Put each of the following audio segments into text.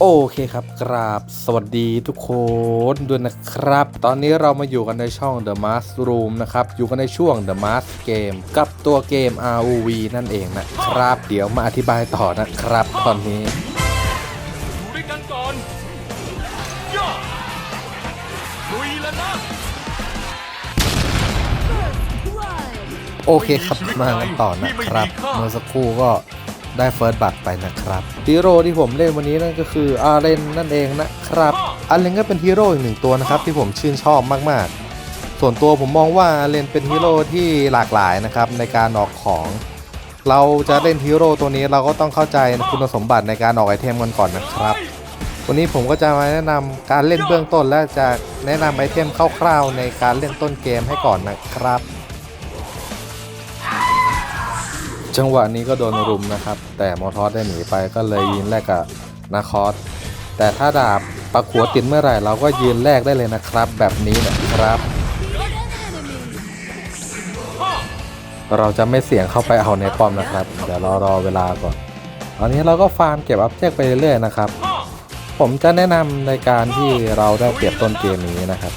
โอเคครับกราบสวัสดีทุกคนด้วยนะครับ ตอนนี้เรามาอยู่กันในช่อง The Mask Room นะครับ อยู่กันในช่วง The Mask Game กับตัวเกม ROV นั่นเองนะครับ เดี๋ยวมาอธิบายต่อนะครับ ตอนนี้อยู่ด้วยกันก่อนย่าลุยแล้วนะโอเคครับมากันต่อนะครับ เมื่อสักครู่ก็ ได้เฟิร์สบัตรไปนะครับฮีโร่ที่ผมเล่นวันนี้นั่นก็คืออาเรนนั่นเองนะครับอาเรนก็เป็นฮีโร่อีกหนึ่งตัวนะครับที่ผมชื่นชอบมากๆ ส่วนตัวผมมองว่าอาเรนเป็นฮีโร่ที่หลากหลายนะครับในการออกของเราจะเล่นฮีโร่ตัวนี้เราก็ต้องเข้าใจคุณสมบัติในการออกไอเทมกันก่อนนะครับ วันนี้ผมก็จะมาแนะนำการเล่นเบื้องต้นและจะแนะนำไอเทมคร่าวๆในการเล่นต้นเกมให้ก่อนนะครับ จังหวะนี้ก็โดนรุมนะครับ แต่มอทอสได้หนีไปก็เลยยืนแลกกับนาคอสแต่ถ้าดาบปักหัวติดเมื่อไหร่เราก็ยืนแลกได้เลยนะครับ แบบนี้นะครับ เราจะไม่เสี่ยงเข้าไปเอาในป้อมนะครับ เดี๋ยวเรารอเวลาก่อนตอนนี้เราก็ฟาร์มเก็บอัพเจกไปเรื่อยๆนะครับ ผมจะแนะนำในการที่เราได้เปรียบต้นเกมนี้นะครับ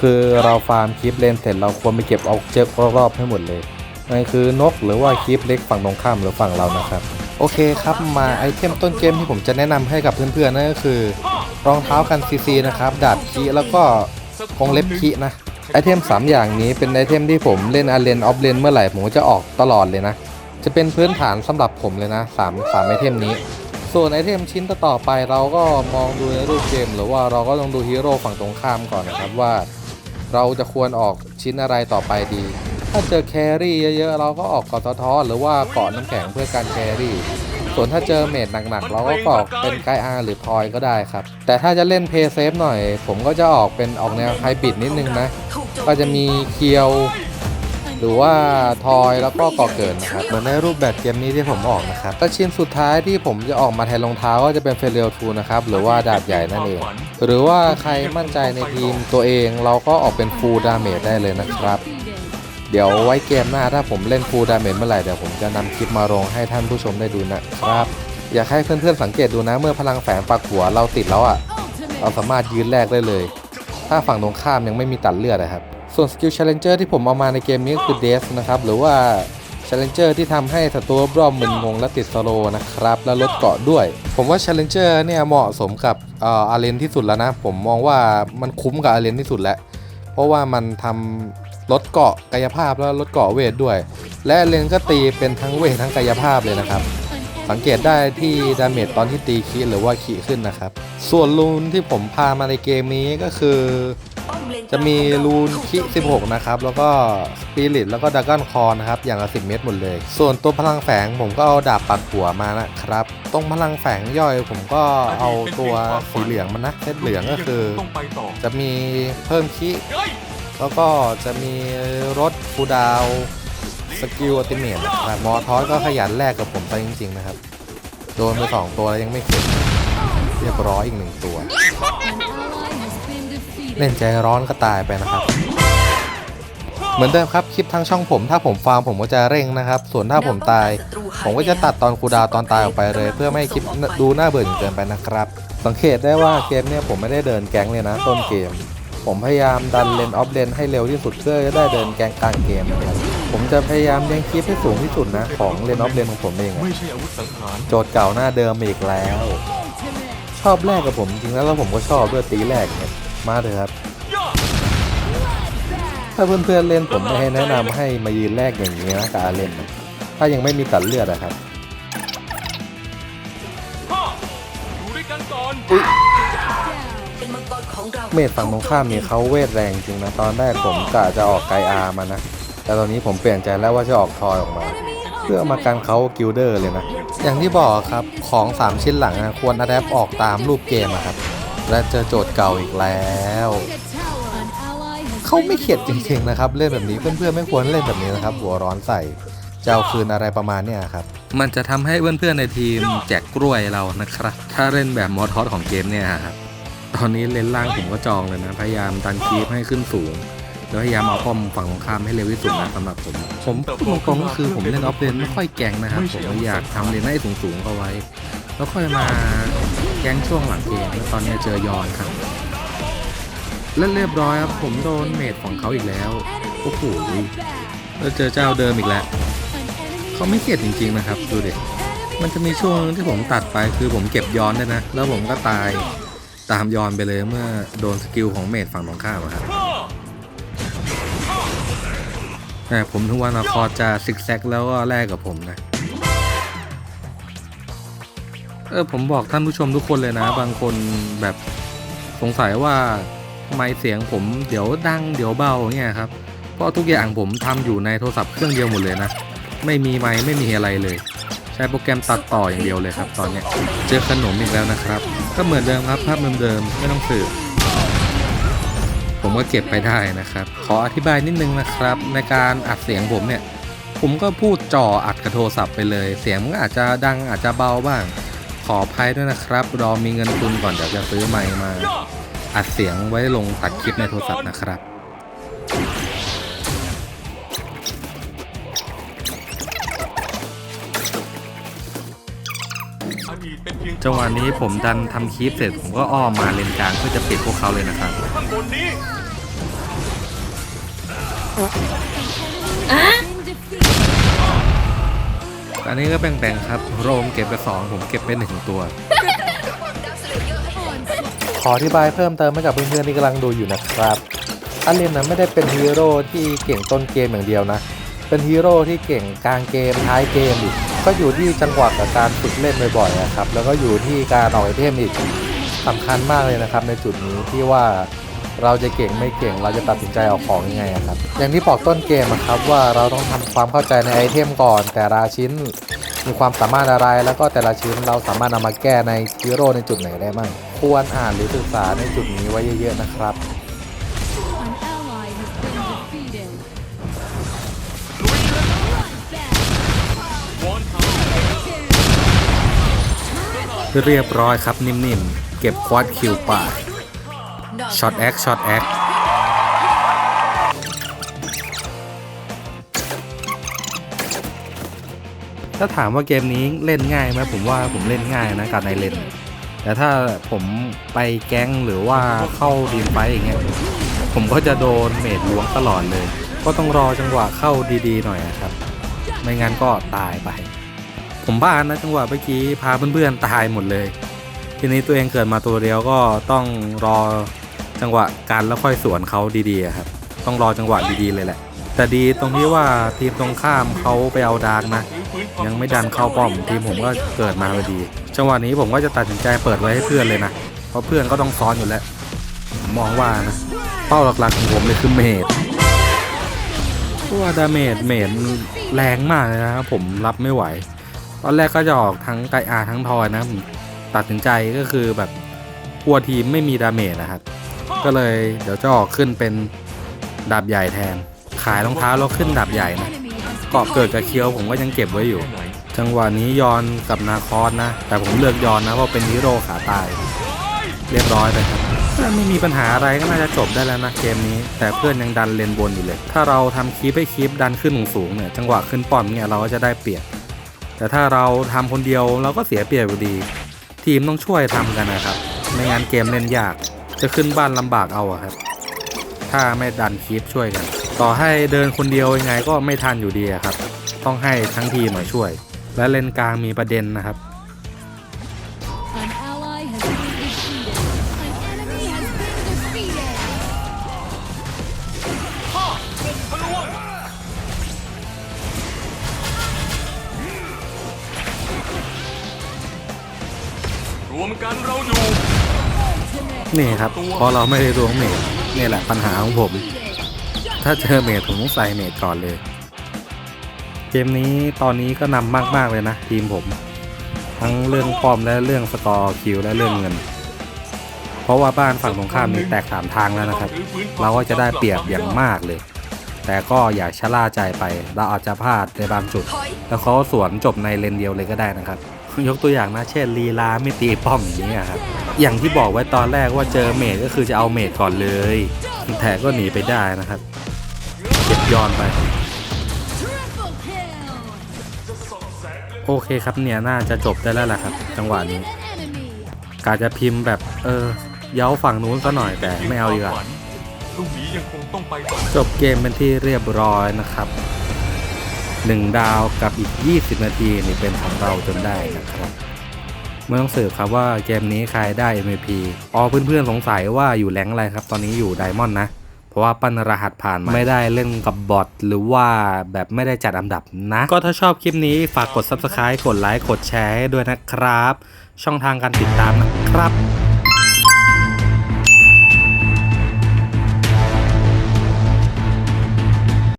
คือเราฟาร์มคลิปเลนเสร็จเราควรไปเก็บเอาเจกรอบๆให้หมดเลย นั่นคือนกหรือว่าคลิปเล็กฝั่งตรงข้ามหรือฝั่งเรานะครับ โอเคครับมาไอเทมต้นเกมที่ผมจะแนะนำให้กับเพื่อนๆนั่นก็คือ รองเท้ากันซีซีนะครับดาบคีแล้วก็กงเล็บคีนะไอเทม 3 อย่างนี้เป็นไอเทมที่ผมเล่นอาเลนออฟเลนเมื่อไหร่ผมจะออกตลอดเลยนะ จะเป็นพื้นฐานสำหรับผมเลยนะ3 3ไอเทมนี้ ส่วนไอเทมชิ้นต่อไปเราก็มองดูในรูปเกม หรือว่าเราก็ต้องดูฮีโร่ฝั่งตรงข้ามก่อนนะครับว่า เราจะควรออกชิ้นอะไรต่อไปดี ถ้าเจอแครี่เยอะๆเราก็ออกเกาะสะท้อนหรือว่าเกาะน้ำแข็งเพื่อการแครี่ ส่วนถ้าเจอเมดหนักๆ เราก็ออกเป็นไกอาหรือทอยก็ได้ครับ แต่ถ้าจะเล่นเพย์เซฟหน่อย ผมก็จะออกเป็นออกแนวไฮบริดนิดนึงนะ ก็จะมีเคียว หรือว่าทอยแล้วก็ก่อเกิดนะครับ เหมือนในรูปแบบเกมนี้ที่ผมออกนะครับและชิ้นสุดท้ายที่ผมจะออกมาแทนรองเท้าก็จะเป็นเฟรเรลทูนะครับหรือว่าดาบใหญ่นั่นเองหรือว่าใครมั่นใจในทีมตัวเองเราก็ออกเป็นฟูลดาเมจได้เลยนะครับ เดี๋ยวไว้เกมหน้าถ้าผมเล่นฟูลดาเมจเมื่อไหร่เดี๋ยวผมจะนำคลิปมาลงให้ท่านผู้ชมได้ดูนะครับ อยากให้เพื่อนๆสังเกตดูนะเมื่อพลังแฝงปักหัวเราติดแล้วอะ เราสามารถยืนแรกได้เลย ถ้าฝั่งตรงข้ามยังไม่มีตัดเลือดนะครับ ส่วนสกิล Challenger ที่ผมเอามาในเกมนี้คือเดสนะครับหรือว่า Challenger ที่ทำให้ศัตรูรอบมึนงงและติดสโลว์นะครับ และลดเกาะด้วย ผมว่า Challenger เนี่ยเหมาะสมกับเอ่ออาเลนที่สุดแล้วนะ ผมมองว่ามันคุ้มกับอาเลนที่สุดแล้ว เพราะว่ามันทำ ลดเกาะกายภาพแล้วลดเกาะเวทด้วย และเลนก็ตีเป็นทั้งเวททั้งกายภาพเลยนะครับ สังเกตได้ที่ดาเมจตอนที่ตีคีหรือว่าคีขึ้นนะครับ ส่วนรูนที่ผมพามาในเกมนี้ก็คือ จะมีรูนคิ16 นะครับ แล้วก็สปิริตแล้วก็ดากอนคอนะครับ อย่างละ10 เม็ดหมดเลย ส่วนตัวพลังแฝงผมก็เอาดาบปักหัวมานะครับ ตรงพลังแฝงย่อยผมก็เอาตัวสีเหลืองมันะเซตเหลืองก็คือ จะมีเพิ่มคิ แล้วก็จะมีรถฟูดาวสกิลอัติเมตนะครับมอทอสก็ขยันแลกกับผมไปจริง ๆ นะครับ โดนไปสองตัวแล้วยังไม่เข็ดเรียบร้อยอีกหนึ่งตัว เล่นใจร้อนก็ตายไปนะครับ เหมือนเดิมครับคลิปทางช่องผม ถ้าผมฟาร์มผมก็จะเร่งนะครับ ส่วนถ้าผมตาย ผมก็จะตัดตอนคูดาวตอนตายออกไปเลย เพื่อไม่ให้คลิปดูน่าเบื่อจนเกินไปนะครับ สังเกตได้ว่าเกมเนี่ยผมไม่ได้เดินแก๊งเลยนะต้นเกม ผมพยายามดันเลนออฟเลนให้เร็วที่สุดเพื่อจะได้เดินแก๊งกลางเกมนะครับผมจะพยายามเลี้ยงคลิปให้สูงที่สุดนะ ของเลนออฟเลนของผมเองอะไม่ใช่อาวุธสังหารโจทย์เก่าหน้าเดิมอีกแล้ว ชอบแรกกับผมจริงๆแล้วแล้วผมก็ชอบด้วยตีแรกเนี่ยมาเลยครับย่าถ้าเพื่อนๆเล่นผมไม่ให้แนะนำให้มายืนแรกอย่างนี้นะกับอาเล่นนะถ้ายังไม่มีตัดเลือดอะครับฮ่าอยู่ด้วยกันก่อน เมดฝั่งตรงข้ามนี่เขาเวทแรงจริงนะ ตอนแรกผมกะจะออกไกอามานะ แต่ตอนนี้ผมเปลี่ยนใจแล้วว่าจะออกทอยออกมา เพื่อมากันเขากิลเดอร์เลยนะ อย่างที่บอกครับของ 3 ชิ้นหลังอะควรอัดแอปออกตามรูปเกมอะครับ และเจอโจทย์เก่าอีกแล้วเขาไม่เข็ดจริงๆนะครับ เล่นแบบนี้เพื่อนๆไม่ควรเล่นแบบนี้นะครับ หัวร้อนใส่จะเอาคืนอะไรประมาณเนี้ยครับ มันจะทำให้เพื่อนๆในทีมแจกกล้วยเรานะครับ ถ้าเล่นแบบมอทอสของเกมเนี่ยครับ ตอนนี้เลนล่างผมก็จองเลยนะ พยายามดันคีฟให้ขึ้นสูง แล้วพยายามเอาป้อมฝั่งตรงข้ามให้เร็วที่สุดนะสำหรับผม ผมพูดตรงๆก็คือผมเล่นออฟเลนไม่ค่อยแกงนะครับ ผมอยากทำเลนให้สูงๆเอาไว้ แล้วค่อยมาแกงช่วงหลังเกมตอนนี้เจอยอนครับเล่นเรียบร้อยครับ ผมโดนเมดของเขาอีกแล้วโอ้โหแล้วเจอเจ้าเดิมอีกแล้วเขาไม่เกลียดจริง ๆนะครับ ดูเดิมันจะมีช่วงที่ผมตัดไปคือผมเก็บย้อนด้นะ แล้วผมก็ตาย ตามยอนไปเลยเมื่อโดนสกิลของเมดฝั่งตรงข้ามครับฮ่าแต่ผมทุกวันคอร์จะซิกแซกแล้วก็แลกกับผมนะ เออผมบอกท่านผู้ชมทุกคนเลยนะ บางคนแบบสงสัยว่าทำไมเสียงผมเดี๋ยวดังเดี๋ยวเบาเงี้ยครับ เพราะทุกอย่างผมทำอยู่ในโทรศัพท์เครื่องเดียวหมดเลยนะ ไม่มีไมค์ไม่มีอะไรเลย ช้โปรแกรมตัดต่ออย่างเดียวเลยครับตอนเนี้ยเจอขนมอีกแล้วนะครับ ก็เหมือนเดิมครับภาพเดิมๆไม่ต้องสืบผมก็เก็บไปได้นะครับ ขออธิบายนิดนึงนะครับ ในการอัดเสียงผมเนี่ย ผมก็พูดจ่ออัดกับโทรศัพท์ไปเลย เสียงมันก็อาจจะดังอาจจะเบาบ้าง ขออภัยด้วยนะครับ รอมีเงินทุนก่อนเดี๋ยวจะซื้อไมค์มา อัดเสียงไว้ลงตัดคลิปในโทรศัพท์นะครับ จังหวะนี้ผมดันทำคลิปเสร็จผมก็อ้อมมาเลนกลางเพื่อจะปิดพวกเขาเลยนะครับ ข้างบนนี้ อันนี้ก็แบ่งๆครับโรมเก็บไปสองผมเก็บไปหนึ่งตัว ขออธิบายเพิ่มเติมให้กับเพื่อนๆที่กำลังดูอยู่นะครับอาเลนนะไม่ได้เป็นฮีโร่ที่เก่งต้นเกมอย่างเดียวนะ เป็นฮีโร่ที่เก่งกลางเกมท้ายเกมอีก ก็อยู่ที่จังหวะกับการฝึกเล่นบ่อยๆนะครับ แล้วก็อยู่ที่การออกไอเทมอีกสำคัญมากเลยนะครับ ในจุดนี้ที่ว่าเราจะเก่งไม่เก่งเราจะตัดสินใจเอาของยังไงครับ อย่างที่บอกต้นเกมครับว่าเราต้องทำความเข้าใจในไอเทมก่อน แต่ละชิ้นมีความสามารถอะไร แล้วก็แต่ละชิ้นเราสามารถนำมาแก้ในฮีโร่ในจุดไหนได้บ้างควรอ่านหรือศึกษาในจุดนี้ไว้เยอะๆนะครับ เรียบร้อยครับนิ่มๆ เก็บควอดคิวป่าช็อตแอคช็อตแอคถ้าถามว่าเกมนี้เล่นง่ายไหมผมว่าผมเล่นง่ายนะกับในเลนแต่ถ้าผมไปแก๊งหรือว่าเข้าดีมไฟอย่างเงี้ยผมก็จะโดนเมดล้วงตลอดเลย ก็ต้องรอจังหวะเข้าดีๆหน่อยนะครับ ไม่งั้นก็ตายไป ผมบ้านนะจังหวะเมื่อกี้พาเพื่อนๆตายหมดเลย ทีนี้ตัวเองเกิดมาตัวเดียวก็ต้องรอจังหวะการแล้วค่อยสวนเขาดีๆครับ ต้องรอจังหวะดีๆเลยแหละ แต่ดีตรงที่ว่าทีมตรงข้ามเขาไปเอาดาร์กนะ ยังไม่ดันเข้าป้อมทีมผมก็เกิดมาพอดี จังหวะนี้ผมก็จะตัดสินใจเปิดไว้ให้เพื่อนเลยนะ เพราะเพื่อนก็ต้องซ้อนอยู่แล้วมองว่านะเป้าหลักๆของผมเลยคือเมดเพราะว่าดาเมจเมดแรงมากเลยนะครับผมรับไม่ไหว ตอนแรกก็จะออกทั้งไกอาทั้งทอยนะผมตัดสินใจก็คือแบบกลัวทีมไม่มีดาเมจนะครับ ก็เลยเดี๋ยวจะออกขึ้นเป็นดาบใหญ่แทน ขายรองเท้าแล้วขึ้นดาบใหญ่นะเกาะเกิดกับเคียวผมก็ยังเก็บไว้อยู่ จังหวะนี้ยอนกับนาคอสนะ แต่ผมเลือกยอนนะเพราะเป็นฮีโร่ขาตาย เรียบร้อยไปครับถ้าไม่มีปัญหาอะไรก็น่าจะจบได้แล้วนะเกมนี้ แต่เพื่อนยังดันเลนบนอยู่เลย ถ้าเราทำคีปให้คีปดันขึ้นสูงเนี่ยจังหวะขึ้นป้อมเนี่ยเราก็จะได้เปรียบ แต่ถ้าเราทำคนเดียวเราก็เสียเปรียบอยู่ดี ทีมต้องช่วยทำกันนะครับ ไม่งั้นเกมเล่นยาก จะขึ้นบ้านลำบากเอาอะครับ ถ้าไม่ดันคีปช่วยกัน ต่อให้เดินคนเดียวยังไงก็ไม่ทันอยู่ดีครับ ต้องให้ทั้งทีมมาช่วย และเลนกลางมีประเด็นนะครับ นี่ครับเพราะเราไม่ได้ดวงเมดนี่แหละปัญหาของผม ถ้าเจอเมดผมต้องใส่เมดก่อนเลย เกมนี้ตอนนี้ก็นำมาก ๆ เลยนะ ทีมผม ทั้งเรื่องปอมและเรื่องสกอร์คิวและเรื่องเงิน เพราะว่าบ้านฝั่งตรงข้ามนี้แตกสามทางแล้วนะครับ เราก็จะได้เปรียบอย่างมากเลย แต่ก็อย่าชะล่าใจไป เราอาจจะพลาดในบางจุด แล้วเขาสวนจบในเลนเดียวเลยก็ได้นะครับ ยกตัวอย่างนะเช่นลีลาไม่ตีป้อมอย่างนี้ครับ อย่างที่บอกไว้ตอนแรกว่าเจอเมดก็คือจะเอาเมดก่อนเลยแต่ก็หนีไปได้นะครับเก็บย้อนไป โอเคครับเนี่ยน่าจะจบได้แล้วแหละครับ จังหวะนี้กาจะพิมพ์แบบเออเย้าฝั่งนู้นซะหน่อยแต่ไม่เอาดีกว่าจบเกมเป็นที่เรียบร้อยนะครับ1ดาวกับอีก 20 นาทีนี่เป็นของเราจนได้นะครับ ไม่ต้องสืบครับว่าเกมนี้ใครได้ MVP อ๋อเพื่อนๆสงสัยว่าอยู่แรงอะไรครับ ตอนนี้อยู่ไดมอนด์นะ เพราะว่าปั้นรหัสผ่านมาไม่ได้เล่นกับบอทหรือว่าแบบไม่ได้จัดอันดับนะ ก็ถ้าชอบคลิปนี้ฝากกด Subscribe กดไลค์กดแชร์ให้ด้วยนะครับ ช่องทางการติดตามนะครับ